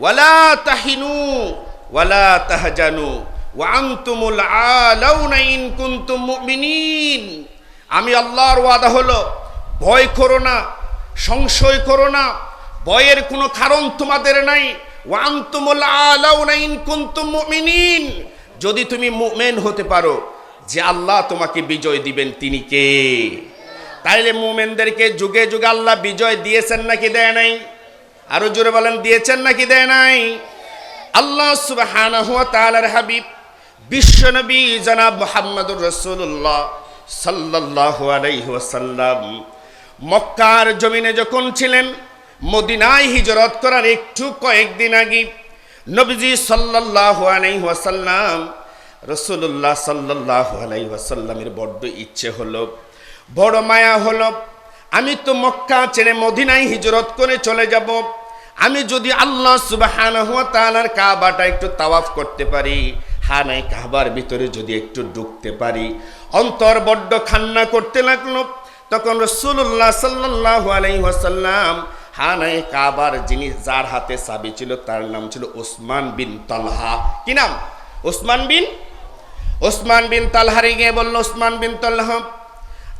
ওয়ালা তাহিনু, ওয়ালা আমি আল্লাহর ওয়াদা হলো, ভয় করো না, সংশয় করো না, ভয়ের কোনো কারণ তোমাদের নাই। যদি তুমি মুমিন হতে পারো, যে আল্লাহ তোমাকে বিজয় দিবেন, তিনি কে? তাইলে মুমেনদেরকে যুগে যুগে আল্লাহ বিজয় দিয়েছেন নাকি দেয় নাই? আরও জোরে বলেন, দিয়েছেন নাকি দেয় নাই? আল্লাহ সুবহানাহু ওয়া তাআলার হাবিব বিশ্বনবী জনাব মুহাম্মদুর রাসূলুল্লাহ সাল্লাল্লাহু আলাইহি ওয়াসাল্লাম মক্কার জমিনে যখন ছিলেন, মদিনায় হিজরত করার একটু কয়েকদিন আগে নবীজি সাল্লাল্লাহু আলাইহি ওয়াসাল্লাম রসুল্লাহ সাল্লাল্লাহু আলাইহি ওয়াসাল্লামের বড্ড ইচ্ছে হলো, বড় মায়া হলো আমি তো মক্কা ছেড়ে মদিনায় হিজরত করে চলে যাব। আমি যদি আল্লাহ তাআলার কাবাটা একটু তাওয়াফ করতে পারি, হানায় কাবার ভিতরে যদি একটু ঢুকতে পারি, অন্তর বড্ড খান্না করতে লাগল। তখন রসুল্লাহ সাল্লাল্লাহু আলাইহি ওয়াসাল্লাম হানায় কাবার যিনি যার হাতে চাবি ছিল, তার নাম ছিল ওসমান বিন তালহা। কি নাম? ওসমান বিন? ওসমান বিন তালহারি গিয়ে বলল, ওসমান বিন তালহা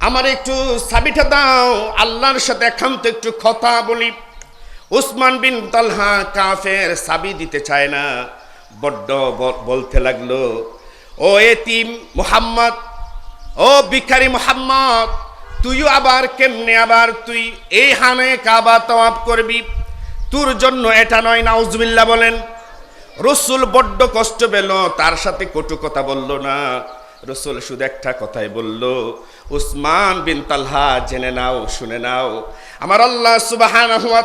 আমার একটু সাবিটা দাও, আল্লাহর সাথে একান্ত একটু কথা বলি। উসমান বিন তালহা কাফের সাবি দিতে চায় না, বড্ড বলতে লাগল, ও এতিম মুহাম্মদ, ও ভিখারি মোহাম্মদ, তুইও আবার কেমনে আবার তুই এই হানে কাবা তওয়াব করবি? তোর জন্য এটা নয় নাউজবিল্লা বলেন। রসুল বড্ড কষ্ট পেল, তার সাথে কটু কথা বলল না। রসুল শুধু একটা কথাই বলল উসমান বিন তালহা জেনে নাও, শুনে নাও। আমার আল্লাহ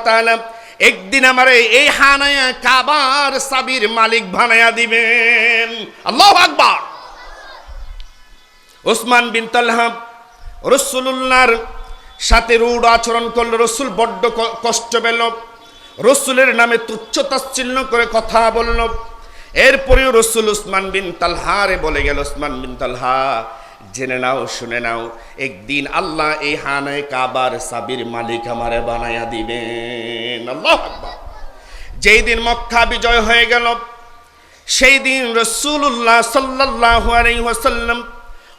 তাআলা একদিন আমার এই হানায়া কাবার সাবির মালিক বানায়া দিবেন। আল্লাহু আকবার। ওসমান বিন তালহা রসুল্লাহর সাথে রূঢ় আচরণ করল, রসুল বড্ড কষ্ট পেল। রসুলের নামে তুচ্ছ করে কথা বলল। এরপরেও রসুল উসমান বিন তালহারে বলে গেল, উসমান বিন তালহা জেনে নাও, শুনে নাও, একদিন আল্লাহ এই হানায় কাবার সাবির মালিক আমারে বানাইয়া দিবেন। আল্লাহ যেই দিন মক্কা বিজয় হয়ে গেল, সেই দিন রসুল্লাহ সাল্লাহ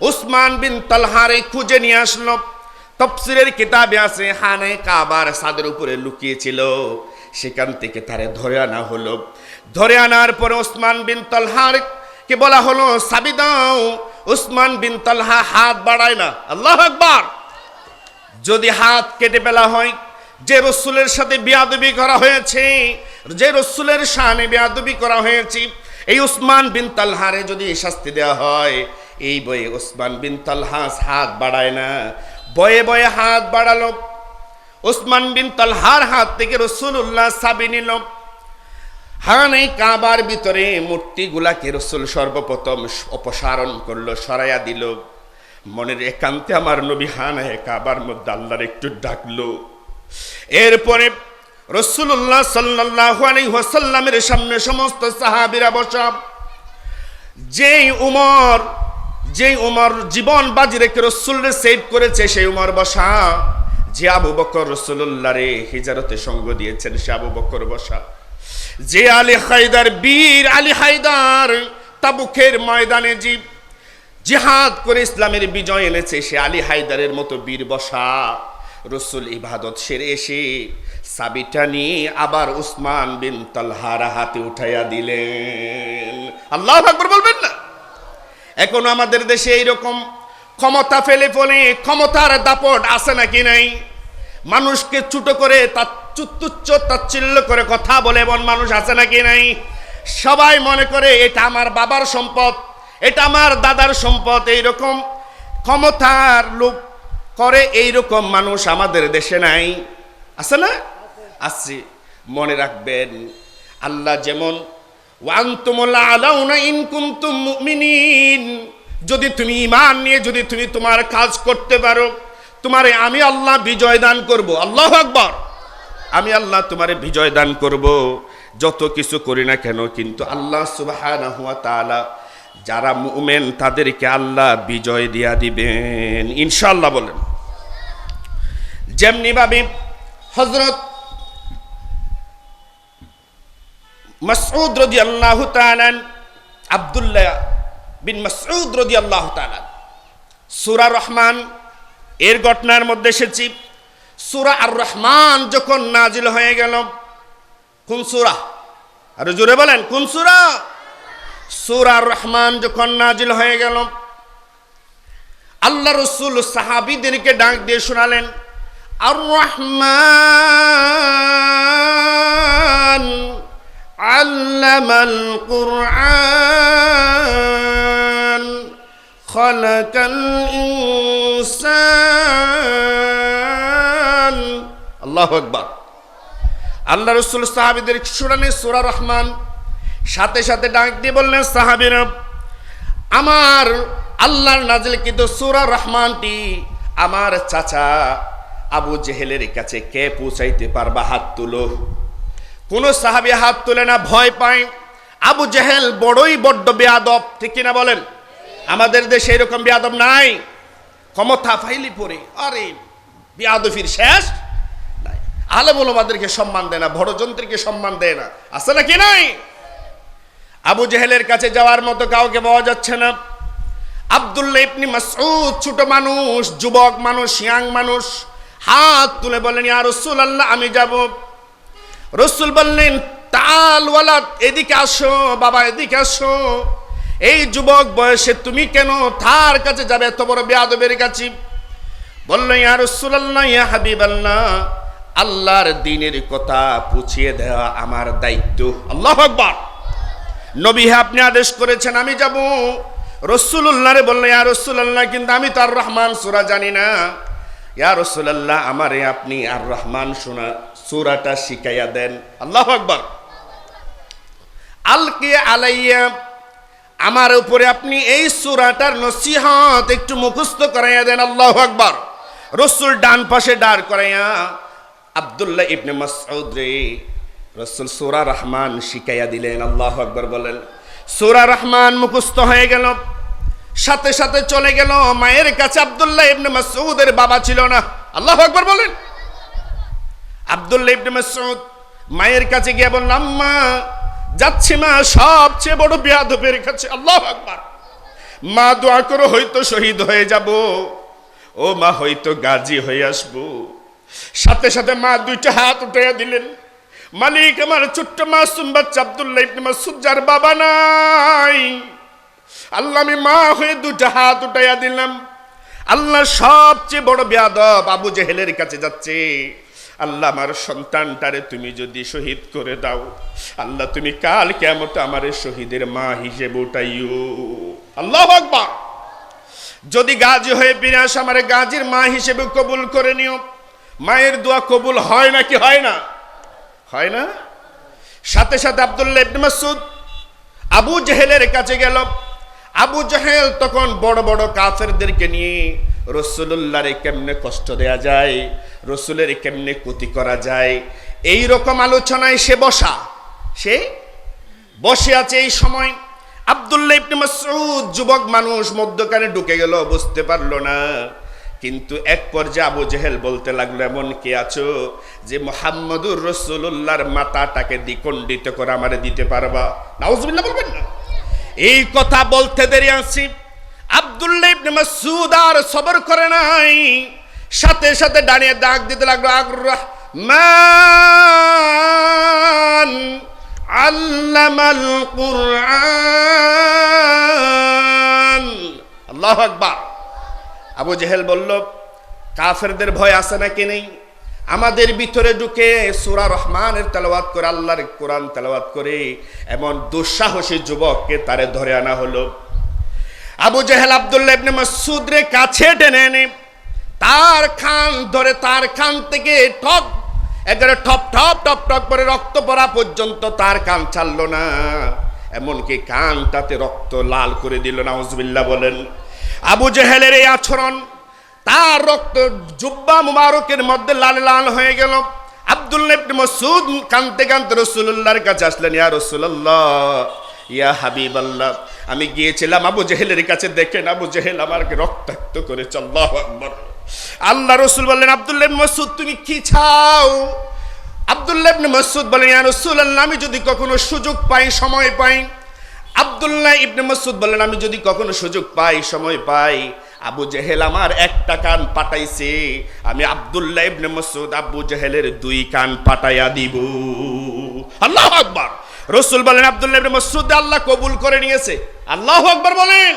উসমান বিন তালহারে খুঁজে নিয়ে আসলো। তফসিরের কিতাবে আছে হানে কাবার সাদের উপরে লুকিয়েছিল সেখান থেকে তারে ধরে আনা হলো। ধরে আনার পরে ওসমান বিন তালহার কে বলা হলো সাবি দাও উসমান বিন তালহা হাত বাড়ায় না। আল্লাহ আকবার। যদি হাত কেটে ফেলা হয়, যে রসুলের সাথে বিয়াদবি করা হয়েছে, যে রসুলের শানে বিয়াদবি করা হয়েছে, এই উসমান বিন তালহারে যদি শাস্তি দেওয়া হয়, এই বয়ে ওসমান বিন তালহাস হাত বাড়ায় না। বয়ে বয়ে হাত বাড়ালো। ওসমান বিন তালহার হাত থেকে রসুল্লাহ সাবি নিল এই কাবার ভিতরে মূর্তিগুলাকে রসুল সর্বপ্রথম অপসারণ করল, সরাইয়া দিল। মনের একান্তে আমার নবী হানায় কাবার মধ্যে আল্লাহর একটু ডাকলো। এরপরে রসুল্লাহ সাল্লাহ আলাইসাল্লামের সামনে সমস্ত সাহাবিরা বসা। যেই উমর যেই উমর জীবন বাজি রেখে রসুলরে সেভ করেছে, সেই উমর বসা। যে আবু বকর রসুল্লাহ রে হিজারতে সঙ্গ দিয়েছেন, সে আবু বকর বসা। যে আলী হায়দার বীর আলী হায়দার তাবুকের ময়দানে জীব জিহাদ করে ইসলামের বিজয় এনেছে, সে আলী হায়দারের মতো বীর বসা। রসুল ইবাদত সেরে এসে সাবিটা নিয়ে আবার উসমান বিন তালহারা হাতে উঠাইয়া দিলেন। আল্লাহ আকবর বলবেন না? এখন আমাদের দেশে এইরকম ক্ষমতা ফেলে ফলে ক্ষমতার দাপট আছে নাকি নাই? মানুষকে ছোট করে তার তুচ্ছ তাচ্ছিল্য করে কথা বলে এমন মানুষ আছে নাকি নাই? সবাই মনে করে এটা আমার বাবার সম্পদ, এটা আমার দাদার সম্পদ, এইরকম ক্ষমতার লোক করে এইরকম মানুষ আমাদের দেশে নাই। আছে না? আছে। মনে রাখবেন, আল্লাহ যেমন যদি তুমি ঈমান নিয়ে যদি তুমি তোমার কাজ করতে পারো, তোমারে আমি আল্লাহ বিজয় দান করব। আল্লাহ আকবার। আমি আল্লাহ তোমারে বিজয় দান করব। যত কিছু করি না কেন, কিন্তু আল্লাহ সুবহানাহু ওয়া তাআলা যারা মুমেন, তাদেরকে আল্লাহ বিজয় দিয়া দিবেন। ইনশাআল্লাহ বলেন। যেমনি ভাবে হজরত মাসউদ রদি আল্লাহ আবদুল্লাহ বিন মাসউদ রদি আল্লাহ সুরা রহমান, এর ঘটনার মধ্যে এসেছি। সুরা আর রহমান যখন নাজিল হয়ে গেল, কোন সুরা? আর জোরে বলেন, কোন সুরা? সুরা রহমান যখন নাজিল হয়ে গেল, আল্লাহ রসুল সাহাবিদেরকে ডাক দিয়ে শোনালেন আর রহমান আল্লামাল কুরআন খলাকাল ইনসান। আল্লাহু আকবার। আল্লাহ রসুল সাহাবিদের শুনানি সুরা রহমান সাথে সাথে ডাক দিয়ে বললেন, সাহাবিরা, আমার আল্লাহর নাজিল কিন্তু সুরা রহমানটি আমার চাচা আবু জেহেলের কাছে কে পৌঁছাইতে পারবা? হাত তুলো। কোন সাহাবি হাত তুলে না, ভয় পায়। আবু জেহেল বড়ই বড্ড বেয়াদব, ঠিক কিনা বলেন? আমাদের দেশে এরকম বেয়াদব নাই। ক্ষমতা ফাইলি পরে, আরে বেয়াদফির শেষ। নাই আলে বলবাদেরকে সম্মান দেয় না, বড় যন্ত্রীকে সম্মান দেয় না। আছে নাকি নাই? আবু জেহেলের কাছে যাওয়ার মতো কাউকে পাওয়া যাচ্ছে না। আবদুল্লাহ ইবনি মাসউদ ছোট মানুষ, যুবক মানুষ ইয়াং মানুষ। হাত তুলে বলেন, ইয়া রসুল আল্লাহ আমি যাব। রসুল বললেন, তাল ওয়ালাদ, এদিকে আসো, বাবা, এদিকে আসো। এই যুবক বয়সে তুমি কেন তার কাছে যাবে? এত বড় বেয়াদবের কাছে। বলল, ইয়া রসুল আল্লাহ ইয়া হাবিব আল্লাহ আল্লাহর দিনের কথা পুছিয়ে দেওয়া আমার দায়িত্ব। আল্লাহ আকবার। নবী আপনি আদেশ করেছেন, আমি যাব। রসুল্লাহ রে বললেন ইয়া রসুল্লাহ কিন্তু আমি তো আর রহমান সুরা জানি না। ইয়া রসুল্লাহ আমারে আপনি আর রহমান শোনা, সুরাটা শিখাইয়া দেন। আল্লাহ আকবর। আলকে আলাইয়া আমার উপরে আপনি এই সুরাটার নসিহত একটু মুখস্থ করাইয়া দেন, আল্লাহ আকবর। রসুল ডান পাশে দাঁড় করাইয়া আবদুল্লাহ ইবনে মাসউদ রে, রসুল সুরা রহমান শিখাইয়া দিলেন, আল্লাহ আকবর বলেন, সুরা রহমান মুখস্থ হয়ে গেল, সাথে সাথে চলে গেল, মায়ের কাছে আবদুল্লাহ ইবনে মাসউদের বাবা ছিল না। আল্লাহ আকবর বলেন। আবদুল্লাহ ইবনে মাসউদ মায়ের কাছে গিয়ে বললাম মা যাচ্ছি মা, সবচেয়ে বড় বিয়াদবের কাছে, আল্লাহ আকবার। মা দোয়া করো, হয়তো শহীদ হয়ে যাব। ও মা, হয়তো গাজী হয়ে আসব। সাথে সাথে মা দুইটা হাত উঠাইয়া দিলেন। মালিক, আমার ছোট্ট মাসুম বাচ্চা আব্দুল্লাহ ইবনে মাসুদ, যার বাবা নাই। আল্লাহ, আমি মা হয়ে দুটা হাত উঠাইয়া দিলাম। আল্লাহ সবচেয়ে বড় বেয়াদব আবু জেহেলের কাছে যাচ্ছে। আল্লাহ, আমার সন্তানটারে তুমি যদি শহীদ করে দাও, আল্লাহ, তুমি কাল কেমত আমার শহীদের মা হিসেবে উঠাইও। আল্লাহ আকবার। যদি গাজী হয়ে ফিরে আমার গাজীর মা হিসেবে কবুল করে নিও। মায়ের দোয়া কবুল হয় নাকি হয় না? হয় না? সাথে সাথে আবদুল্লাহ ইবনে মাসুদ আবু জেহেলের কাছে গেল। আবু জেহেল তখন বড় বড় কাফেরদেরকে নিয়ে রসুল্লাহরে কেমনে কষ্ট দেয়া যায়, রসুলের কেমনে ক্ষতি করা যায়, এই রকম আলোচনায় সে বসা। সে বসে আছে এই সময়। আবদুল্লাহ ইবনে মাসউদ যুবক মানুষ মধ্যখানে ঢুকে গেল, বুঝতে পারল না। কিন্তু এক পর্যায়ে আবু জেহেল বলতে লাগল, এমন কে আছো যে মোহাম্মদুর রসুল্লাহর মাথাটাকে দ্বিখণ্ডিত করে আমারে দিতে পারবা? নাউজুবিল্লাহ বলবেন না। এই কথা বলতে দেরি আছি। আব্দুল্লাহ ইবনে মাসউদ আর সবর করে নাই। সাথে সাথে দাঁড়িয়ে ডাক দিতে লাগল আগ্রহ মান আল্লামাল কুরআন। আল্লাহু আকবার। আবু জেহেল বলল, কাফেরদের ভয় আছে নাকি নেই? আমাদের ভিতরে ঢুকে সুরা রহমানের তেলাওয়াত করে, আল্লাহর কোরআন তেলাওয়াত করে এমন দুঃসাহসী যুবককে তারে ধরে আনা হলো। আবু জেহেল আবদুল্লাহ ইবনে মাসুদ রে কাছে টেনে এনে তার খান ধরে তার খান থেকে ঠক, একেবারে ঠপ ঠপ টপ টপ করে রক্ত পড়া পর্যন্ত তার কান ছাড়লো না। এমনকি কানটাতে রক্ত লাল করে দিল না বলেন। আবু জেহেলের এই আচরণ, তার রক্ত জুব্বা মুবারকের মধ্যে লাল লাল হয়ে গেল। আব্দুল্লাহ মাসউদ কানতে কানতে রাসূলুল্লাহর কাছে আসলেন, ইয়া রাসূলুল্লাহ, ইয়া হাবিবাল্লাহ, আমি গিয়েছিলাম আবু জেহেলের কাছে দেখেন আবু জেহেল আমাকে রক্তাক্ত করেছে, আল্লাহু আকবার। আল্লাহ রসুল বললেন আব্দুল্লাহ মাসউদ তুমি কি চাও? আব্দুল্লাহ মাসউদ বলেন ইয়া রাসূলুল্লাহ, আমি যদি কখনো সুযোগ পাই, সময় পাই আব্দুল্লাহ ইবনে মসুদ বলেন, আমি যদি কখনো সুযোগ পাই, সময় পাই, আবু জেহেল আমার একটা কান পাঠাইছে, আমি আবদুল্লাহ ইবনে মসুদ আবু জেহেলের দুই কান পাঠাইয়া দিব। আল্লাহ আকবার। রসুল বলেন, আবদুল্লাহ ইবনে মসুদ আল্লাহ কবুল করে নিয়েছে। আল্লাহ আকবার বলেন।